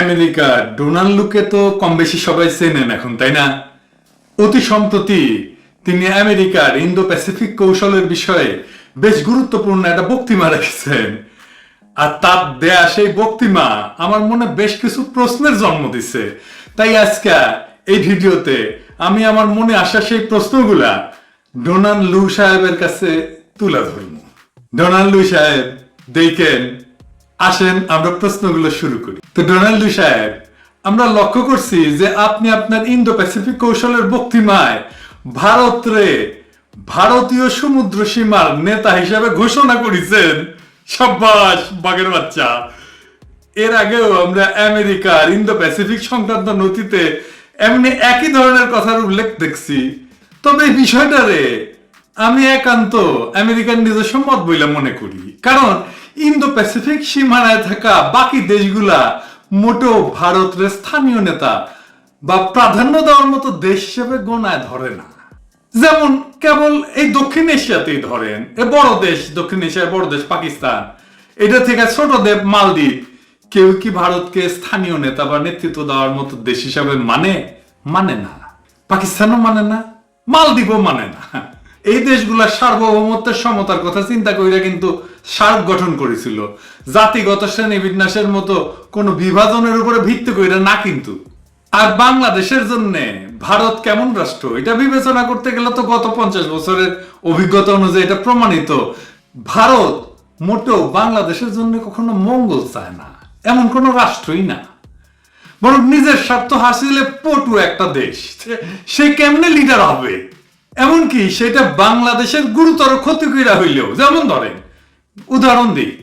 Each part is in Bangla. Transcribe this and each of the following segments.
আমেরিকা ডোনাল্ড লুকে তো কম বেশি সবাই চেনেন এখন, তাই না? অতি সম্প্রতি তিনি আমেরিকার ইন্দো প্যাসিফিক কৌশলের বিষয়ে বেশ গুরুত্বপূর্ণ একটা বক্তৃমা রেখেছেন। আর তার দেয়া সেই বক্তৃমা আমার মনে বেশ কিছু প্রশ্নের জন্ম দিছে। তাই আজকে এই ভিডিওতে আমি আমার মনে আসা সেই প্রশ্নগুলা ডোনাল্ড লু সাহেবের কাছে তুলে ধরব। ডোনাল্ড লু সাহেব, দেখেন আসেন, আমরা প্রশ্নগুলো শুরু করি। তো ডোনাল্ড সাহেব, আমরা লক্ষ্য করছি যে আপনি আপনার ইন্দো প্যাসিফিক কৌশলের বক্তৃমায় ভারতরে ভারতীয় সমুদ্র সীমার নেতা হিসাবে ঘোষণা করেছেন। সাব্বাস বাগের বাচ্চা। এর আগেও আমরা আমেরিকার ইন্দো প্যাসিফিক সংক্রান্ত নথিতে এমনি একই ধরনের কথার উল্লেখ দেখছি। তবে এই বিষয়টারে আমি একান্ত আমেরিকার নিজস্ব মত বইলে মনে করি। কারণ ইন্দো প্যাসিফিক সীমানায় থাকা বাকি দেশগুলা মোটেও ভারতের স্থানীয় নেতা বা প্রাধান্য দেওয়ার মতো দেশ হিসেবে গোনায় ধরে না। যেমন কেবল এই দক্ষিণ এশিয়াতেই ধরেন, এ বড় দেশ, দক্ষিণ এশিয়ার বড় দেশ পাকিস্তান। এটা থেকে ছোট দেব মালদ্বীপ। কেউ কি ভারতকে স্থানীয় নেতা বা নেতৃত্ব দেওয়ার মতো দেশ হিসাবে মানে? মানে না। পাকিস্তানও মানে না, মালদ্বীপও মানে না। এই দেশগুলা সার্বভৌমত্বের সমতার কথা চিন্তা কইরা কিন্তু সার্ক গঠন করেছিল। জাতিগত শ্রেণি বিন্যাসের মতো কোনো বিভাজনের উপরে ভিত্তি কইরা না কিন্তু। আর বাংলাদেশের জন্য ভারত কেমন রাষ্ট্র, এটা বিবেচনা করতে গেলে তো গত পঞ্চাশ বছরের অভিজ্ঞতা অনুযায়ী এটা প্রমাণিত। ভারত মোটেও বাংলাদেশের জন্য কখনো মঙ্গল চায় না, এমন কোনো রাষ্ট্রই না। বরং নিজের স্বার্থ হাসিলে পটু একটা দেশ, সে- কেমনে লিডার হবে? এমনকি সেটা বাংলাদেশের গুরুতর ক্ষতি হইলেও, যেমন ধরেন উদাহরণ দিই।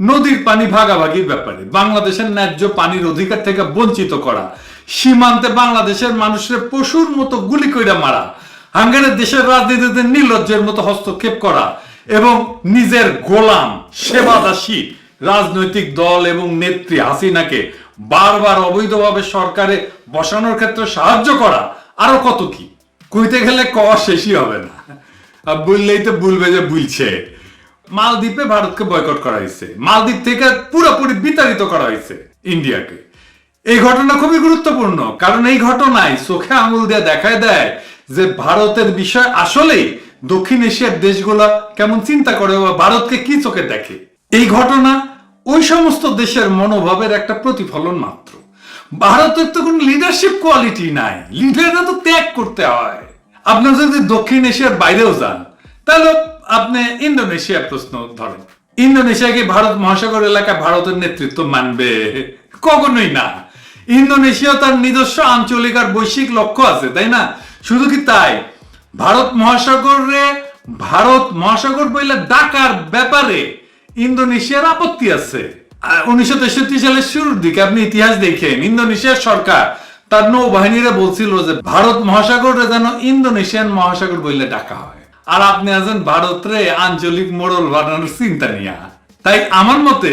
নদীর পানি ভাগাভাগির ব্যাপারে। বাংলাদেশের ন্যায্য পানির অধিকার থেকে বঞ্চিত করা। সীমান্তে বাংলাদেশের মানুষের পশুর মতো গুলি কইরা মারা। হাঙ্গারের দেশের রাজনীতিতে নির্লজ্জের মতো হস্তক্ষেপ করা। এবং নিজের গোলাম, সেবাদাসী, রাজনৈতিক দল এবং নেত্রী হাসিনাকে বারবার অবৈধভাবে সরকারে বসানোর ক্ষেত্রে সাহায্য করা। আরও কত কি? কইতে গেলে ক শেষই হবে না। বললেই তো বলবে যে বুলছে মালদ্বীপে ভারতকে বয়কট করা হয়েছে। মালদ্বীপ থেকে পুরোপুরি বিতাড়িত করা হয়েছে ইন্ডিয়াকে। এই ঘটনা খুবই গুরুত্বপূর্ণ, কারণ এই ঘটনায় চোখে আঙুল দিয়ে দেখায় দেয় যে ভারতের বিষয় আসলেই দক্ষিণ এশিয়ার দেশগুলো কেমন চিন্তা করে বা ভারতকে কি চোখে দেখে। এই ঘটনা ওই সমস্ত দেশের মনোভাবের একটা প্রতিফলন মাত্র। ভারতের তো কোনো লিডারশিপ কোয়ালিটি নাই লিডাররা তো ত্যাগ করতে হয়। আপনার যদি দক্ষিণ এশিয়ার বাইরেও যান, তাহলে আপনি ইন্দোনেশিয়ার প্রশ্ন ধরেন। ইন্দোনেশিয়া কি ভারত মহাসাগর এলাকায় ভারতের নেতৃত্ব মানবে? কখনোই না। ইন্দোনেশিয়া তার নিজস্ব আঞ্চলিক আর বৈশ্বিক লক্ষ্য আছে, তাই না? শুধু কি তাই? ভারত মহাসাগরে, ভারত মহাসাগর বইলে ডাকার ব্যাপারে ইন্দোনেশিয়ার আপত্তি আছে। উনিশশো তেষট্টি সালের শুরুর দিকে আপনি ইতিহাস দেখেন, ইন্দোনেশিয়ার সরকার তার নৌবাহিনীরা বলছিল যে, ভারত মহাসাগরে যেন ইন্দোনেশিয়ান মহাসাগর বললে ডাকা হয়। আর আপনি আছেন ভারতরে আঞ্চলিক মোড়ল বানানোর চিন্তা নিয়ে। তাই আমার মতে,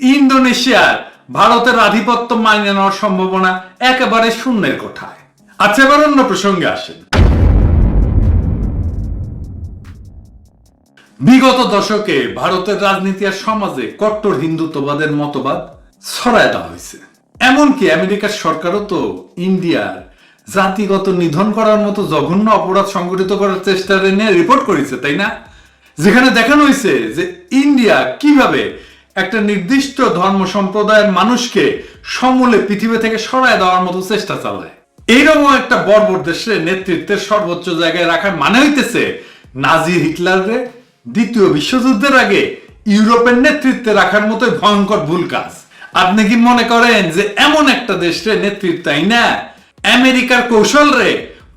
ইন্দোনেশিয়ার ভারতের আধিপত্য মানিয়ে নেওয়ার সম্ভাবনা একেবারে শূন্যের কোঠায়। আচ্ছা এবার অন্য প্রসঙ্গে আসেন। বিগত দশকে ভারতের রাজনীতি আর সমাজে কট্টর হিন্দুত্ববাদের মতবাদ ছড়ায় দেওয়া হয়েছে। এমনকি আমেরিকার সরকারও তো ইন্ডিয়ার জাতিগত নিধন করার মতো জঘন্য অপরাধ সংগঠিত করার চেষ্টা নিয়ে রিপোর্ট করেছে, তাই না? যেখানে দেখানো হয়েছে যে ইন্ডিয়া কীভাবে একটা নির্দিষ্ট ধর্ম সম্প্রদায়ের মানুষকে সমূলে পৃথিবী থেকে সরায় দেওয়ার মতো চেষ্টা চালায়। এইরকম একটা বর্বর দেশের নেতৃত্বের সর্বোচ্চ জায়গায় রাখার মানে হইতেছে নাজি হিটলারে দ্বিতীয় বিশ্বযুদ্ধের আগে ইউরোপের নেতৃত্বে রাখার মতো ভয়ঙ্কর ভুল কাজ। আপনি কি মনে করেন যে এমন একটা দেশের নেতৃত্ব না? আমেরিকার কৌশল রে,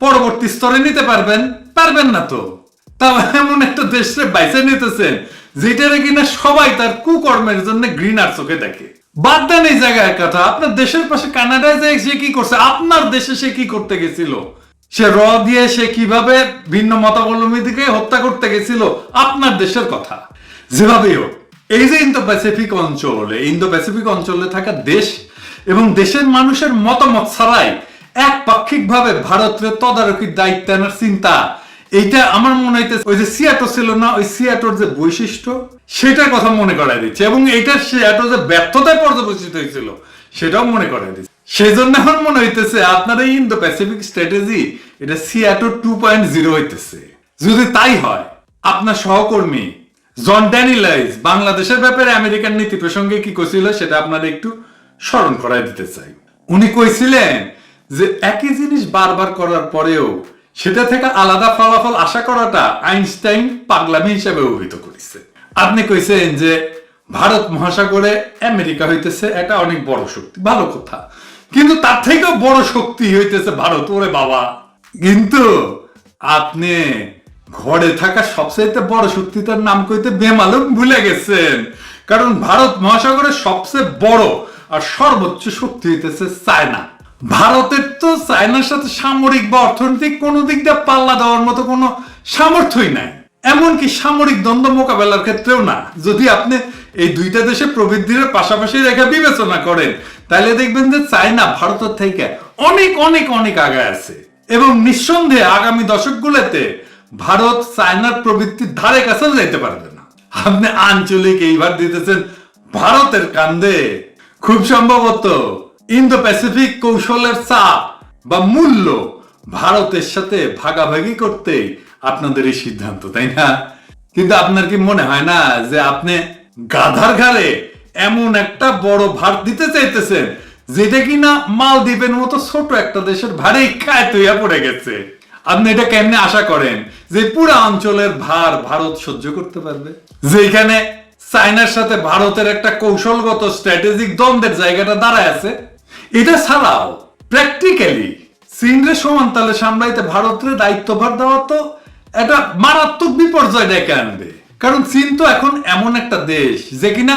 পরবর্তী স্তরে নিতে পারবেন পারবেন না তো। তাও এমন একটা দেশে বাইসে নিতেছেন, যেটারে কিনা সবাই তার কুকর্মের জন্য ঘৃণার চোখে দেখে। বাদ দেন এই জায়গায় কথা, আপনার দেশের পাশে কানাডায় যে সে কি করছে, আপনার দেশে সে কি করতে গেছিল? সে র দিয়ে সে কীভাবে ভিন্ন মতাবলম্বীদেরকে হত্যা করতে গেছিল, আপনার দেশের কথা। যেভাবেই হোক, এই যে ইন্দো প্যাসিফিক অঞ্চলে ইন্দো প্যাসিফিক অঞ্চলে থাকা দেশ এবং দেশের মানুষের মতামত ছাড়াই একপাক্ষিক ভাবে ভারতের তদারকির দায়িত্ব আনার চিন্তা। এইটা আমার মনে হইতেছে, ওই যে সিয়াটো ছিল না, ওই সিয়াটোর যে বৈশিষ্ট্য, সেটার কথা মনে করাই দিচ্ছে। এবং এইটা সিয়াটো যে ব্যর্থতায় পর্যবেসিত হয়েছিল, সেটাও মনে করে দিচ্ছে। সেই জন্য এখন মনে হইতেছে, আপনার এই ইন্দো প্যাসিফিক স্ট্র্যাটেজি, এটা সিয়াটো টু পয়েন্ট জিরো হইতেছে। যদি তাই হয়, আপনার সহকর্মী জন ড্যানিলাইজ বাংলাদেশের ব্যাপারে আমেরিকান নীতি প্রসঙ্গে কি কইছিল, সেটা আপনারা একটু স্মরণ করাই দিতে চাই। উনি কইছিলেন যে একই জিনিস বারবার করার পরেও সেটা থেকে আলাদা ফলাফল আশা করাটা আইনস্টাইন পাগলামি হিসেবে অভিহিত করেছে। আপনি কইছেন যে ভারত মহাসাগরে আমেরিকা হইতেছে একটা অনেক বড় শক্তি, ভালো কথা। কিন্তু তার থেকেও বড় শক্তি হইতেছে ভারত, ওরে বাবা। কিন্তু আপনি ঘরে থাকা সবচেয়ে বড় শক্তিটার নাম কইতে বেমালুম ভুলে গেছেন। কারণ ভারত মহাসাগরের সবচেয়ে বড় আর সর্বোচ্চ শক্তি হইতেছে চায়না। ভারতের তো চায়নার সাথে সামরিক বা অর্থনৈতিক কোনো দিক দিয়ে পাল্লা দেওয়ার মতো কোনো সামর্থ্যই নাই। এমনকি সামরিক দ্বন্দ্ব মোকাবেলার ক্ষেত্রেও না। যদি আপনি এই দুইটা দেশে প্রবৃদ্ধির পাশাপাশি রেখে বিবেচনা করেন, তাহলে দেখবেন যে চায়না ভারতের থেকে অনেক অনেক অনেক আগায় আছে। এবং নিঃসন্দেহে আগামী দশকগুলোতে ভারত চায়নার প্রবৃত্তির ধারে কাছে যাইতে পারবে না। আপনি আঞ্চলিক এইবার দিতেছেন ভারতের কান্দে। খুব সম্ভবত ইন্দো প্যাসিফিক কৌশলের চাপ বা মূল্য ভারতের সাথে ভাগাভাগি করতেই আপনাদের এই সিদ্ধান্ত, তাই না? কিন্তু আপনার কি মনে হয় না যে আপনি গাধার ঘাড়ে এমন একটা বড় ভার দিতে চাইতেছেন, যেটা কিনা মালদ্বীপের মতো ছোট একটা দেশের ভারে খায় তৈয়া পড়ে গেছে? আপনি এটা কেমনে আশা করেন যে পুরো অঞ্চলের ভার ভারত সহ্য করতে পারবে? যেখানে চায়নার সাথে ভারতের একটা কৌশলগত স্ট্র্যাটেজিক দ্বন্দ্বের জায়গাটা দাঁড়ায় আছে? এটা ছাড়াও প্র্যাকটিক্যালি চীনরে সমান তালে সামলাইতে ভারতের দায়িত্বভার দেওয়া তো একটা মারাত্মক বিপর্যয় ডেকে আনবে। কারণ চীন তো এখন এমন একটা দেশ যে কিনা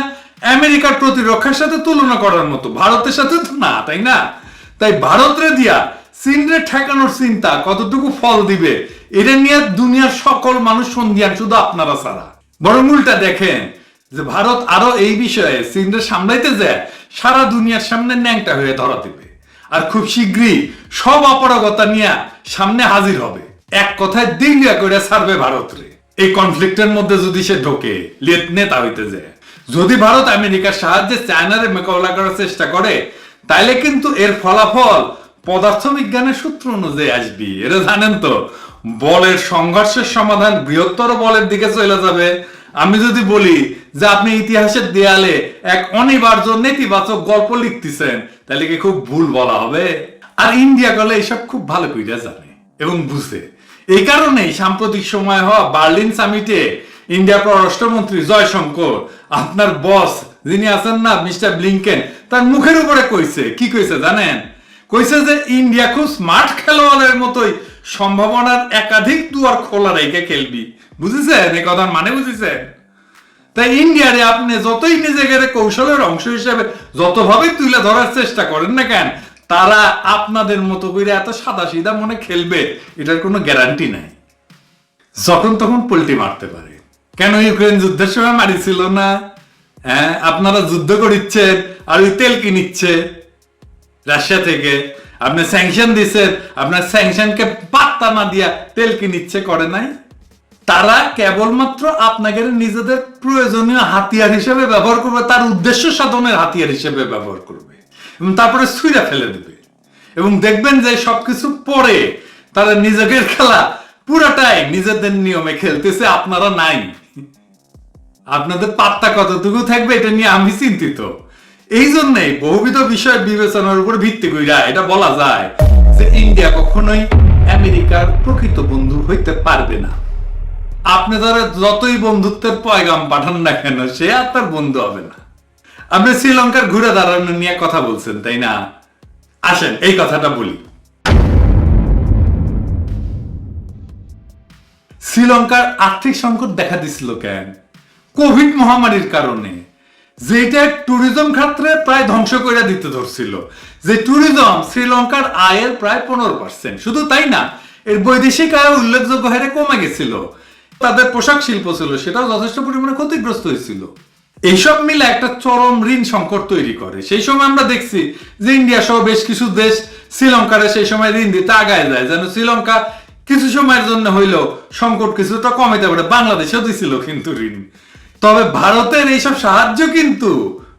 আমেরিকার প্রতিরক্ষার সাথে তুলনা করার মতো, ভারতের সাথে তো না, তাই না? তাই ভারতরে দিয়া চীনরে ঠেকানোর চিন্তা কতটুকু ফল দিবে, এটা নিয়ে দুনিয়ার সকল মানুষ সন্ধিয়ান শুধু আপনারা ছাড়া। বরং উল্টা দেখেন যে ভারত আরও এই বিষয়ে চীনরে সামলাইতে যায়, সারা দুনিয়ার সামনে ন্যাংটা হয়ে ধরা দিবে। আর খুব শীঘ্রই সব অপারগতা নিয়ে সামনে হাজির হবে। এক কথায় দিল্লিয়া করে ছাড়বে ভারতরে। এই কনফ্লিক্টের মধ্যে যদি সে ঢোকে, লেত- নেতা হইতে যায়। যদি ভারত আমেরিকার সাহায্যে চায়নারে মোকাবেলা করার চেষ্টা করে, তাইলে কিন্তু এর ফলাফল পদার্থ বিজ্ঞানের সূত্র অনুযায়ী আসবি। এটা জানেন তো, বলের সংঘর্ষের সমাধান বৃহত্তর বলের দিকে চলে যাবে। আমি যদি বলি যে আপনি ইতিহাসের দেয়ালে এক অনিবার্য নেতিবাচক গল্প লিখতেছেন, তাহলে কি খুব ভুল বলা হবে? আর ইন্ডিয়া গলে এসব খুব ভালো কইরা জানে এবং বুঝে। এই কারণেই সাম্প্রতিক সময় হওয়া বার্লিন সামিটে ইন্ডিয়া পররাষ্ট্রমন্ত্রী জয়শঙ্কর, আপনার বস যিনি আছেন না, মিস্টার ব্লিংকেন, তার মুখের উপরে কইছে। কি কইছে জানেন? কইছে যে ইন্ডিয়া খুব স্মার্ট খেলোয়াড়ের মতোই, সম্ভাবনার একাধিক দুয়ার খোলা রেখে খেলবি। বুঝেছেন? এই কথার মানে বুঝেছেন? তাই ইন্ডিয়ারে আপনি যতই নিজেকে কৌশলের অংশ হিসেবে যতভাবে তুলে ধরার চেষ্টা করেন না কেন, তারা আপনাদের মতো করে এত সাদা সিধা মনে খেলবে, এটার কোনো গ্যারান্টি নাই। যখন তখন পোল্টি মারতে পারে। কেন ইউক্রেন যুদ্ধের সময় মারিছিল না? হ্যাঁ আপনারা যুদ্ধ করিচ্ছেন আর ওই তেল কিনিচ্ছে। রাশিয়া থেকে। আপনি স্যাংশন দিচ্ছেন আপনার স্যাংশনকে পাত্তা না দিয়া তেল কিনিচ্ছে করে নাই। তারা কেবলমাত্র আপনাকে নিজেদের প্রয়োজনীয় হাতিয়ার হিসেবে ব্যবহার করবে, তার উদ্দেশ্য সাধনের হাতিয়ার হিসেবে ব্যবহার করবে এবং তারপরে সুইরা ফেলে দেবে। এবং দেখবেন যে সবকিছু পরে তারা নিজেদের খেলা পুরাটাই নিজেদের নিয়মে খেলতেছে, আপনারা নাই। আপনাদের পাত্তা কতটুকু থাকবে, এটা নিয়ে আমি চিন্তিত। এই জন্যই বহুবিধ বিষয় বিবেচনার উপর ভিত্তি কইরা এটা বলা যায় যে ইন্ডিয়া কখনোই আমেরিকার প্রকৃত বন্ধু হইতে পারবে না। আপনি ধরে যতই বন্ধুত্বের পয়গাম পাঠান না কেন, সে আর তার বন্ধু হবে না। আপনি শ্রীলঙ্কার ঘুরে দাঁড়ানো নিয়ে কথা বলছেন, তাই না? আসেন, এই কথাটা বলি। শ্রীলঙ্কার আর্থিক সংকট দেখা দিছিল কেন? কোভিড মহামারীর কারণে। যেটা ট্যুরিজম ক্ষেত্রে প্রায় ধ্বংস করে দিতে ধরছিল। যে ট্যুরিজম শ্রীলঙ্কার আয়ের প্রায় পনেরো পার্সেন্ট শুধু তাই না, এর বৈদেশিক আয় উল্লেখযোগ্য হারে কমে গেছিল। তাদের পোশাক শিল্প ছিল, সেটাও যথেষ্ট পরিমাণে ক্ষতিগ্রস্ত হয়েছিল। এইসব মিলে একটা চরম ঋণ সংকট তৈরি করে। সেই সময় আমরা দেখছি যে ইন্ডিয়া সহ বেশ কিছু দেশ শ্রীলঙ্কার সেই সময় ঋণ দিতে আগায় যায়। যেন শ্রীলঙ্কা কিছু সময়ের জন্য হইলেও সংকট কিছুটা কমাইতে পারে। বাংলাদেশেও দিছিল কিন্তু ঋণ। তবে ভারতের এইসব সাহায্য কিন্তু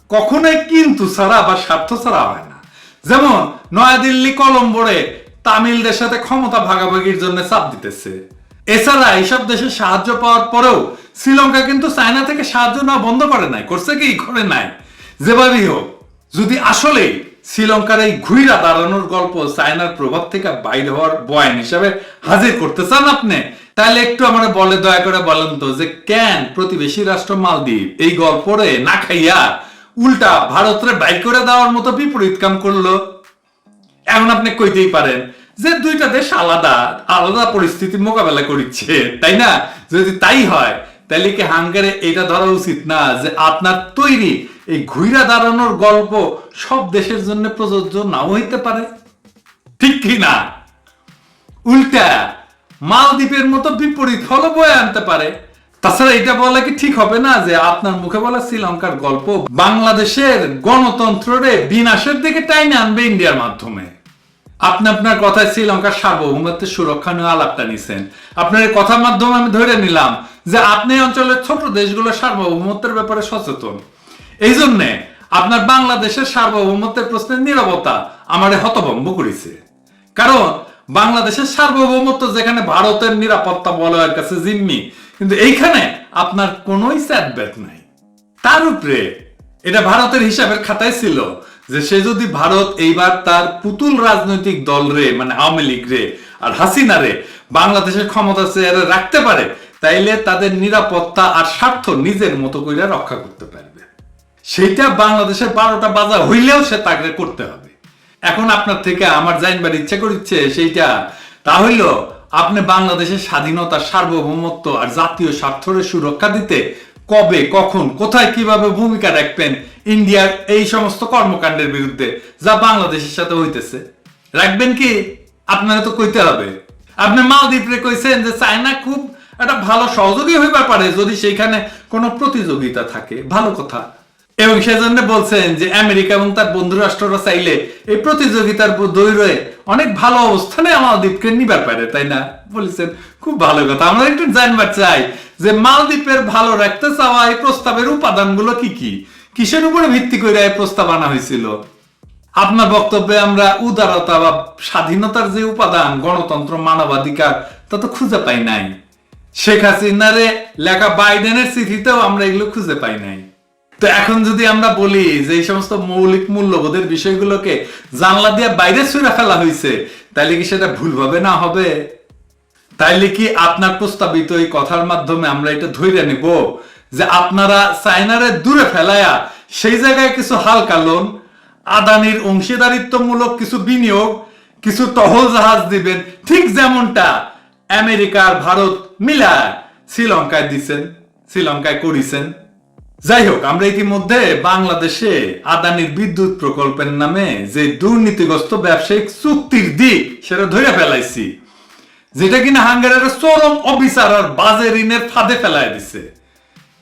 কখনোই কিন্তু ছাড়া বা স্বার্থ ছাড়া হয় না। যেমন নয়াদিল্লি কলম্বোরে তামিলদের সাথে ক্ষমতা ভাগাভাগির জন্য চাপ দিতেছে। এছাড়া এইসব দেশে সাহায্য পাওয়ার পরেও শ্রীলঙ্কা কিন্তু চায়না থেকে সাহায্য নেওয়া বন্ধ করে নাই, করছে কি? করে নাই। যেভাবেই হোক, যদি আসলে শ্রীলঙ্কার এই ঘুইরা দাঁড়ানোর গল্প চায়নার প্রভাব থেকে বাইরে হওয়ার বয়ান হিসাবে হাজির করতে চান আপনি? তাহলে একটু আমার বলে দয়া করে বলেন তো যে কেন প্রতিবেশী রাষ্ট্র মালদ্বীপ এই গল্পরে না খাইয়া উল্টা ভারতরে বাইর করে দেওয়ার মতো বিপরীত কাম করল? এখন আপনি কইতেই পারেন যে দুইটা দেশ আলাদা আলাদা পরিস্থিতি মোকাবেলা করিচ্ছে, তাই না? যদি তাই হয় তাহলে কি হাঙ্গারে এটা ধরা উচিত না যে আপনার তৈরি এই ঘুইরা দাঁড়ানোর গল্প সব দেশের জন্য প্রযোজ্য নাও হইতে পারে। ঠিক কি না? উল্টা, মালদ্বীপের মতো বিপরীত ফল বয়ে আনতে পারে। তাছাড়া এটা বলা কি ঠিক হবে না যে আপনার মুখে বলা শ্রীলঙ্কার গল্প বাংলাদেশের গণতন্ত্রে বিনাশের দিকে টাইনে আনবে ইন্ডিয়ার মাধ্যমে? আপনি আপনার কথায় শ্রীলঙ্কার সার্বভৌমত্বের সুরক্ষা নিয়ে আলাপটা নিছেন। আপনার এই কথার মাধ্যমে আমি ধরে নিলাম যে আপনি অঞ্চলের ছোট দেশগুলো সার্বভৌমত্বের ব্যাপারে সচেতন। এই জন্যে আপনার বাংলাদেশের সার্বভৌমত্বের প্রশ্নের নিরবতা আমারে হতভম্ব করেছে। কারণ বাংলাদেশের সার্বভৌমত্ব যেখানে ভারতের নিরাপত্তা বলয়ের কাছে জিম্মি, কিন্তু এইখানে আপনার কোনোই স্যাটব্যাক নাই। তার উপরে এটা ভারতের হিসাবের খাতায় ছিল যে সে যদি ভারত এইবার তার পুতুল রাজনৈতিক দল রে মানে আওয়ামী লীগ রে আর হাসিনা রে বাংলাদেশের ক্ষমতা চেয়ারে রাখতে পারে, তাইলে তাদের নিরাপত্তা আর স্বার্থ নিজের মতো করে রক্ষা করতে পারবে সেইটা বাংলাদেশের বারোটা বাজার হইলেও সে তাকে করতে হবে। এখন আপনার থেকে আমার জানবার ইচ্ছা করছে সেইটা। তা হইল, আপনি বাংলাদেশের স্বাধীনতা সার্বভৌমত্ব আর জাতীয় স্বার্থের সুরক্ষা দিতে কবে, কখন, কোথায় কীভাবে ভূমিকা রাখবেন ইন্ডিয়ার এই সমস্ত কর্মকাণ্ডের বিরুদ্ধে যা বাংলাদেশের সাথে হইতেছে? রাখবেন কি? আপনারা তো কইতে হবে। আপনি মালদ্বীপরে কইছেন যে চায়না খুব একটা ভালো সহযোগী হইবার পারে, যদি সেইখানে কোনো প্রতিযোগিতা থাকে। ভালো কথা। এবং সেজন্য বলছেন যে আমেরিকা এবং তার বন্ধু রাষ্ট্ররা চাইলে এই প্রতিযোগিতার দৈরে অনেক ভালো অবস্থানে মালদ্বীপকে নিবার পারে, তাই না? বলেছেন, খুব ভালো কথা। আমরা একটু জানবার চাই যে মালদ্বীপের ভালো রাখতে চাওয়া এই প্রস্তাবের উপাদানগুলো কি কি? কিসের উপরে ভিত্তি করে এই প্রস্তাব আনা হয়েছিল? আপনার বক্তব্যে আমরা উদারতা বা স্বাধীনতার যে উপাদান, গণতন্ত্র, মানবাধিকার, তা তো খুঁজে পাই নাই। শেখ হাসিনারে লেখা বাইডেনের চিঠিতেও আমরা এগুলো খুঁজে পাই নাই। তো এখন যদি আমরা বলি যে এই সমস্ত মৌলিক মূল্যবোধের বিষয়গুলোকে জানলা দিয়ে বাইরে ছুঁড়ে ফেলা হয়েছে তাইলে কি সেটা ভুলভাবে না হবে? তাইলে কি আপনার প্রস্তাবিত এই কথার মাধ্যমে আমরা এটা ধৈর্য নিব? যে আপনারা চায়নারে দূরে ফেলায়া সেই জায়গায় কিছু হালকা লোন, আদানির অংশীদারিত্বমূলক কিছু বিনিয়োগ, কিছু টহল জাহাজ দিবেন, ঠিক যেমনটা আমেরিকা আর ভারত মিলা শ্রীলঙ্কায় দিছেন, শ্রীলঙ্কায় করিছেন। যাই হোক, আমরা ইতিমধ্যে বাংলাদেশে আদানির বিদ্যুৎ প্রকল্পের নামে যে দুর্নীতিগ্রস্ত ব্যবসায়িক চুক্তির দিক সেটা ধরে ফেলাইছি, যেটা কিনা হাঙ্গারের চরম অবিচার আর বাজে ঋণের ফাঁদে ফেলায় দিছে।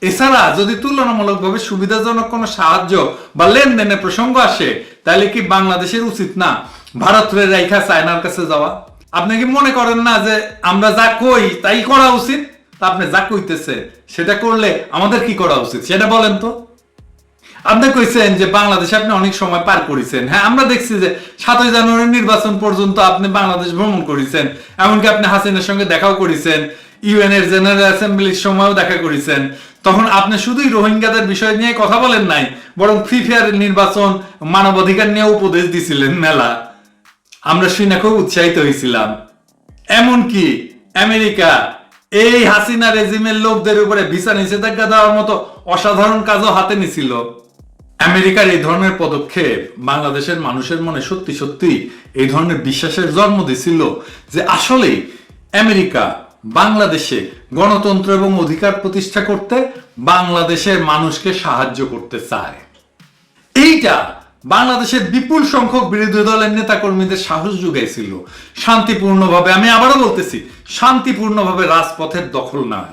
এছাড়া যদি তুলনামূলকভাবে সুবিধাজনক কোনো সাহায্য বা লেনদেনের প্রসঙ্গ আসে, তাহলে কি বাংলাদেশের উচিত না ভারতের রেখা চায়নার কাছে যাওয়া? আপনি কি মনে করেন না যে আমরা যা কই তাই করা উচিত? আপনি যা কইতেছে, সেটা করলে আমাদের কি করা উচিত? সেটা বলেন তো। আপনি কইছেন যে বাংলাদেশে আপনি অনেক সময় পার করেছেন। হ্যাঁ আমরা দেখছি যে সাতই জানুয়ারি নির্বাচন পর্যন্ত আপনি বাংলাদেশ ভ্রমণ করেছেন। এমনকি আপনি হাসিনের সঙ্গে দেখাও করেছেন। ইউএন এর জেনারেল অ্যাসেম্বলির সময়ও দেখা করেছেন। তখন আপনি শুধুই রোহিঙ্গাদের বিষয় নিয়ে কথা বলেন নাই, বরং ফ্রি ফায়ারের নির্বাচন মানবাধিকার নিয়ে উপদেশ দিছিলেন মেলা। আমরা শুনে খুব উৎসাহিত হয়েছিলাম। এমনকি আমেরিকা এই হাসিনা রেজিমের লোকদের উপরে ভিসা নিষেধাজ্ঞা দেওয়ার মতো অসাধারণ কাজও হাতে নিছিল। আমেরিকার এই ধরনের পদক্ষেপ বাংলাদেশের মানুষের মনে সত্যি সত্যি এই ধরনের বিশ্বাসের জন্ম দিছিল যে আসলে আমেরিকা বাংলাদেশে গণতন্ত্র এবং অধিকার প্রতিষ্ঠা করতে বাংলাদেশের মানুষকে সাহায্য করতে চায়। এইটা বাংলাদেশের বিপুল সংখ্যক বিরোধী দলের নেতাকর্মীদের সাহস যোগাইছিল শান্তিপূর্ণভাবে, আমি আবারও বলতেছি, শান্তিপূর্ণভাবে রাজপথের দখল নেওয়ার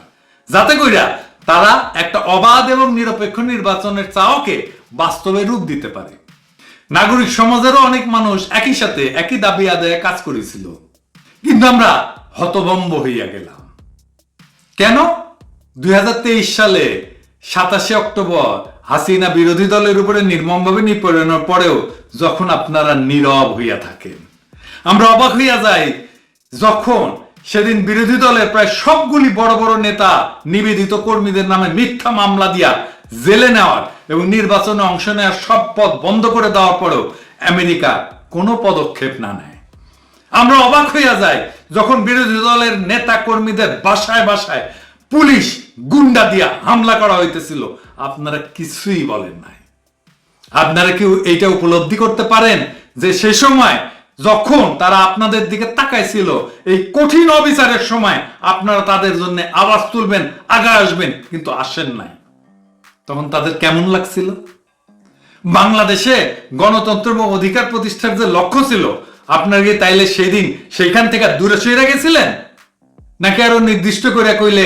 যাতে কইরা তারা একটা অবাধ এবং নিরপেক্ষ নির্বাচনের চাওকে বাস্তবে রূপ দিতে পারে। নাগরিক সমাজেরও অনেক মানুষ একই সাথে একই দাবি আদায়ে কাজ করেছিল। কিন্তু আমরা হতভম্ব হইয়া গেলাম। কেন? দুই হাজার তেইশ সালে সাতাশে অক্টোবর হাসিনা বিরোধী দলের উপরে নির্মমভাবে নিপীড়নের পরেও যখন আপনারা নীরব হইয়া থাকেন, আমরা অবাক হইয়া যাই যখন সেদিন বিরোধী দলের প্রায় সবগুলি বড় বড় নেতা নিবেদিত কর্মীদের নামে মিথ্যা মামলা দিয়া জেলে নেওয়ার এবং নির্বাচনে অংশ নেওয়ার সব পথ বন্ধ করে দেওয়ার পরেও আমেরিকা কোনো পদক্ষেপ না নেয়। আমরা অবাক হইয়া যাই যখন বিরোধী দলের নেতা কর্মীদের বাসায় বাসায় পুলিশ গুন্ডা দিয়া হামলা করা হইতেছিল। আপনারা কিছুই বলেন নাই। আপনারা কি এইটা উপলব্ধি করতে পারেন যে সে সময় যখন তারা আপনাদের দিকে তাকাইছিল, এই কঠিন অবিচারের সময় আপনারা তাদের জন্য আওয়াজ তুলবেন, আগা আসবেন, কিন্তু আসেন নাই। তখন তাদের কেমন লাগছিল? বাংলাদেশে গণতন্ত্র এবং অধিকার প্রতিষ্ঠার যে লক্ষ্য ছিল, আপনার কি তাইলে সেদিন সেইখান থেকে দূরে সরে গেছিলেন? নাকি আরও নির্দিষ্ট করে কইলে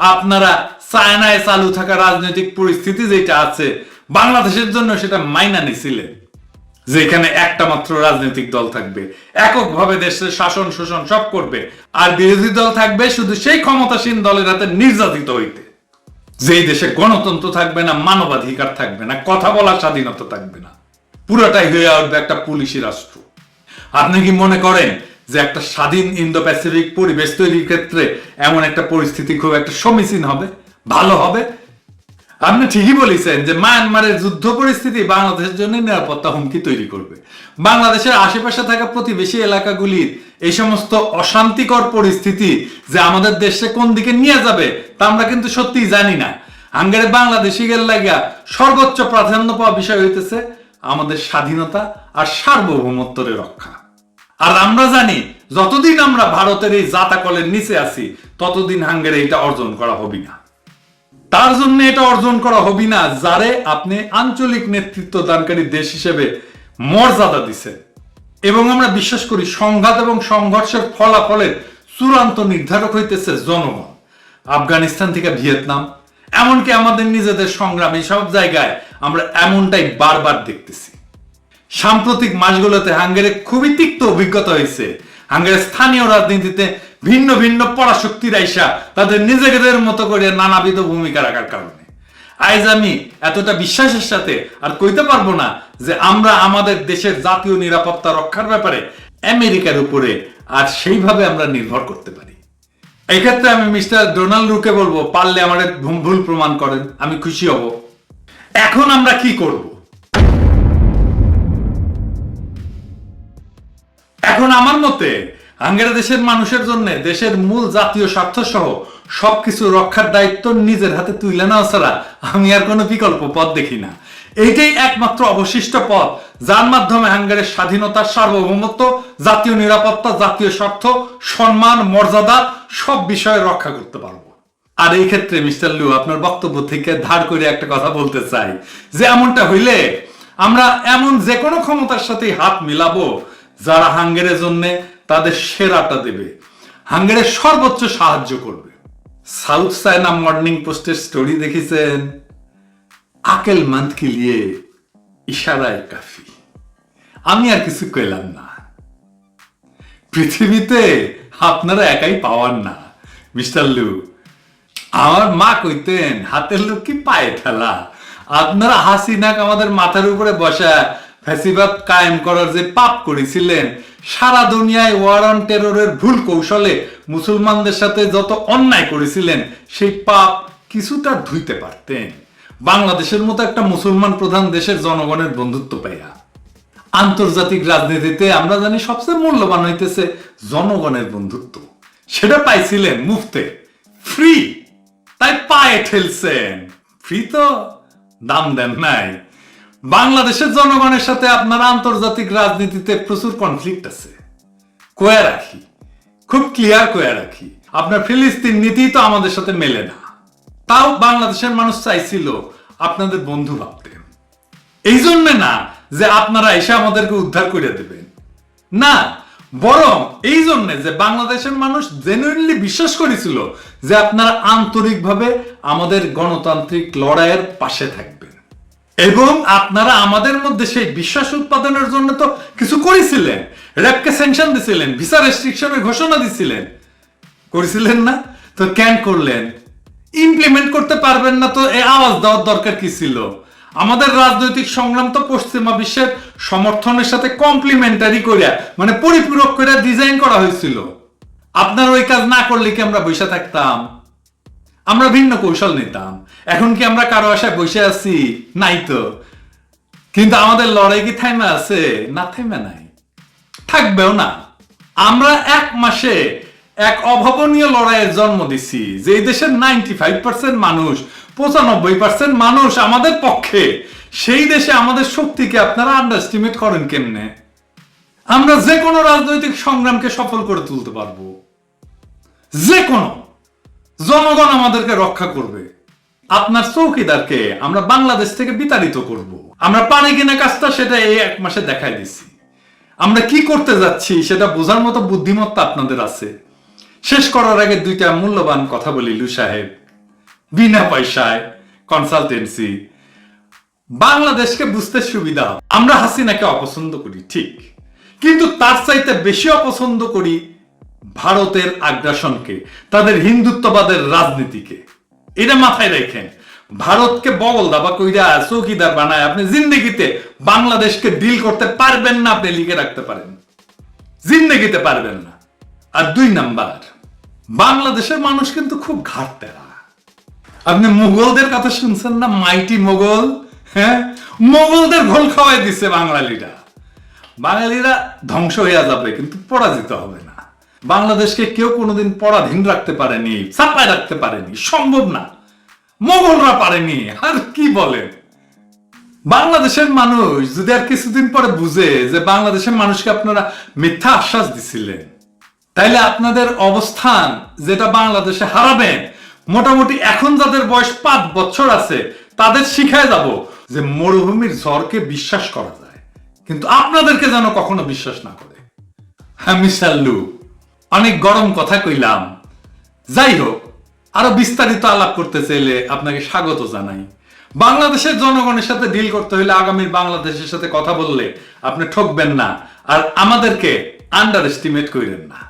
আপনারা চায়নায় চালু থাকা রাজনৈতিক পরিস্থিতি যেটা আছে, বাংলাদেশের জন্য সেটা মাইনা নিছিলেন যেখানে একটা মাত্র রাজনৈতিক দল থাকবে। এককভাবে দেশের শাসন, শোষণ সব করবে, আর বিরোধী দল থাকবে শুধু সেই ক্ষমতাসীন দলের হাতে নির্যাতিত হইতে। যেই দেশে গণতন্ত্র থাকবে না, মানবাধিকার থাকবে না, কথা বলার স্বাধীনতা থাকবে না। পুরোটাই হয়ে উঠবে একটা পুলিশি রাষ্ট্র। আপনি কি মনে করেন যে একটা স্বাধীন ইন্দো প্যাসিফিক পরিবেশ তৈরির ক্ষেত্রে এমন একটা পরিস্থিতি খুব একটা সমীচীন হবে, ভালো হবে। আপনি ঠিকই বলেছেন যে মায়ানমারের যুদ্ধ পরিস্থিতি বাংলাদেশের জন্য নিরাপত্তা হুমকি তৈরি করবে। বাংলাদেশের আশেপাশে থাকা প্রতিবেশী এলাকাগুলির এই সমস্ত অশান্তিকর পরিস্থিতি যে আমাদের দেশে কোন দিকে নিয়ে যাবে, তা আমরা কিন্তু সত্যিই জানি না। হাঙ্গারে বাংলাদেশিদের লাগিয়া সর্বোচ্চ প্রাধান্য পাওয়া বিষয় হইতেছে আমাদের স্বাধীনতা আর সার্বভৌমত্বের রক্ষা। আর আমরা জানি, যতদিন আমরা ভারতের এই জাতাকলের নিচে আছি, ততদিন হাঙ্গেরে এটা অর্জন করা হবে না। তার জন্য এটা অর্জন করা হবে না যারে আপনি আঞ্চলিক নেতৃত্ব দানকারী দেশ হিসেবে মর্যাদা দিছেন। এবং আমরা বিশ্বাস করি সংঘাত এবং সংঘর্ষের ফলাফলের চূড়ান্ত নির্ধারক হইতেছে জনগণ। আফগানিস্তান থেকে ভিয়েতনাম, এমনকি আমাদের নিজেদের সংগ্রাম সব জায়গায় আমরা এমনটাই বারবার দেখতেছি। সাম্প্রতিক মাসগুলোতে হাঙ্গেরে খুবই তিক্ত অভিজ্ঞতা হয়েছে। হাঙ্গেরের স্থানীয় রাজনীতিতে ভিন্ন ভিন্ন পরাশক্তির আইসা তাদের নিজেদের মতো করে নানাবিধ ভূমিকা রাখার কারণে। আজ আমি এতটা বিশ্বাসের সাথে আর কইতে পারব না যে আমরা আমাদের দেশের জাতীয় নিরাপত্তা রক্ষার ব্যাপারে আমেরিকার উপরে আর সেইভাবে আমরা নির্ভর করতে পারি। এই ক্ষেত্রে আমি মিস্টার ডোনাল্ড রুকে বলব, পারলে আমাদের ভুল প্রমাণ করেন, আমি খুশি হব। এখন আমরা কি করব? এখন আমার মতে হাঙ্গেরি দেশের মানুষের জন্য দেশের মূল জাতীয় স্বার্থ সহ সবকিছু রক্ষার দায়িত্ব নিজের হাতে তুলে নেওয়া ছাড়া আমি আর কোনো বিকল্প পথ দেখি না। এইটাই একমাত্র অবশিষ্ট পথ, যার মাধ্যমে হাঙ্গেরির স্বাধীনতা, সার্বভৌমত্ব, জাতীয় নিরাপত্তা, জাতীয় স্বার্থ, সম্মান, মর্যাদা সব বিষয়ে রক্ষা করতে পারব। আর এই ক্ষেত্রে মিস্টার লু আপনার বক্তব্য থেকে ধার করে একটা কথা বলতে চাই। যে এমনটা হইলে আমরা এমন যে কোনো ক্ষমতার সাথে হাত মিলাবো যারা হাঙ্গেরের জন্য তাদের সেরাটা দেবে। হাঙ্গেরের সর্বোচ্চ সাহায্য করবে। সাউথ চায়না মর্নিং পোস্টের স্টোরি দেখেছেন? আকেল মান্ত কে লিয়ে ইশারায় কাফি। আমি আর কিছু কইলাম না। পৃথিবীতে আপনারা একাই পাওয়ার না। মিস্টার লু, আমার মা কইতেন, হাতের লোক কি পায়ে ঠেলা। আপনারা হাসি নাক আমাদের মাথার উপরে বসা ফ্যাসিবাদ কায়েম করার যে পাপ করেছিলেন, সারা দুনিয়ায় ওয়ার অন টেররের ভুল কৌশলে মুসলমানদের সাথে যত অন্যায় করেছিলেন, সেই পাপ কিছুটা ধুইতে পারতেন। বাংলাদেশের মতো একটা মুসলমান প্রধান দেশের জনগণের বন্ধুত্ব পাইয়া। আন্তর্জাতিক রাজনীতিতে আমরা জানি সবচেয়ে মূল্যবান হইতেছে জনগণের বন্ধুত্ব। সেটা পাইছিলেন মুফতে। ফ্রি! তাই পায়ে ঠেলছেন। ফ্রি তো দাম দেন নাই। বাংলাদেশের জনগণের সাথে আপনার আন্তর্জাতিক রাজনীতিতে প্রচুর কনফ্লিক্ট আছে। কয়ে রাখি। খুব ক্লিয়ার কয়ে রাখি। আপনার ফিলিস্তিন নীতি তো আমাদের সাথে মেলে না। তাও বাংলাদেশের মানুষ চাইছিল আপনাদের বন্ধু ভাবতে। এই জন্য না যে আপনারা এসে আমাদেরকে উদ্ধার করে দেবেন। না, বরং এই জন্য যে বাংলাদেশের মানুষ জেনুইনলি বিশ্বাস করেছিল যে আপনারা আন্তরিকভাবে আমাদের গণতান্ত্রিক লড়াইয়ের পাশে থাকবেন। এবং আপনারা আমাদের মধ্যে সেই বিশ্বাস উৎপাদনের জন্য তো কিছু করেছিলেন। র্যাবকে স্যাংশন দিছিলেন ভিসা রেস্ট্রিকশনের ঘোষণা দিছিলেন। করেছিলেন না? তো কেন করলেন? ইমপ্লিমেন্ট করতে পারবেন না তো এই আওয়াজ দেওয়ার দরকার কি ছিল? আমাদের রাজনৈতিক সংগ্রাম তো পশ্চিমা বিশ্বের সমর্থনের সাথে কমপ্লিমেন্টারি করিয়া মানে পরিপূরক করে ডিজাইন করা হয়েছিল। আপনার ওই কাজ না করলে কি আমরা বসে থাকতাম? আমরা ভিন্ন কৌশল নিতাম। এখন কি আমরা কারও আশায় বসে আছি? নাই তো। কিন্তু আমাদের লড়াই কি থাইমা আছে? না থাইমা নাই। থাকবেও না। আমরা এক মাসে এক অভাবনীয় লড়াইয়ের জন্ম দিছি যে এই দেশের নাইনটি ফাইভ পার্সেন্ট মানুষ, পঁচানব্বই পার্সেন্ট মানুষ আমাদের পক্ষে, সেই দেশে আমাদের শক্তিকে আপনারা আন্ডারস্টিমেট করেন কেমনে? আমরা যে কোনো রাজনৈতিক সংগ্রামকে সফল করে তুলতে পারব। যে কোনো জনগণ আমাদেরকে রক্ষা করবে। আপনার চৌকিদারকে আমরা বাংলাদেশ থেকে বিতাড়িত করব। আমরা পারি কিনা কাজটা সেটা এই এক মাসে দেখাই দিছি। আমরা কি করতে যাচ্ছি সেটা বোঝার মতো বুদ্ধিমত্তা আপনাদের আছে। শেষ করার আগে দুইটা মূল্যবান কথা বলি, লু সাহেব। বিনা পয়সায় কনসালটেন্সি বাংলাদেশকে বুঝতে সুবিধা। আমরা হাসিনাকে অপছন্দ করি, ঠিক। কিন্তু তার চাইতে বেশি অপছন্দ করি ভারতের আগ্রাসনকে, তাদের হিন্দুত্ববাদের রাজনীতিকে। এটা মাথায় রেখেন। ভারতকে বগল দাবা কইরা, চৌকিদার বানায় আপনি জিন্দগিতে বাংলাদেশকে ডিল করতে পারবেন না, আপনি লিখে রাখতে পারেন। জিন্দগিতে পারবেন না। আর দুই নাম্বার, বাংলাদেশের মানুষ কিন্তু খুব ঘাটতেরা। আপনি মুঘলদের কথা শুনছেন না? মাইটি মোগল হ্যাঁ? মোগলদের ঘোল খাওয়াই দিছে বাঙালিরা। বাঙালিরা ধ্বংস হয়ে যাবে, কিন্তু পরাজিত হবে না। বাংলাদেশকে কেউ কোনোদিন পরাধীন রাখতে পারেনি চাপায় রাখতে পারেনি, সম্ভব না। মোগলরা পারেনি, আর কি বলেন? বাংলাদেশের মানুষ যদি আর কিছুদিন পরে বুঝে যে বাংলাদেশের মানুষকে আপনারা মিথ্যা আশ্বাস দিছিলেন, তাইলে আপনাদের অবস্থান যেটা বাংলাদেশে হারাবেন মোটামুটি এখন যাদের বয়স পাঁচ বছর আছে, তাদের শিখায় যাব যে মরুভূমির ঝড়কে বিশ্বাস করা যায়। কিন্তু আপনাদেরকে যেন কখনো বিশ্বাস না করে। হ্যাঁ মিসাল্লু অনেক গরম কথা কইলাম। যাই হোক আরও বিস্তারিত আলাপ করতে চাইলে আপনাকে স্বাগত জানাই। বাংলাদেশের জনগণের সাথে ডিল করতে হলে আগামী বাংলাদেশের সাথে কথা বললে আপনি ঠকবেন না, আর আমাদেরকে আন্ডার এস্টিমেট করেন না।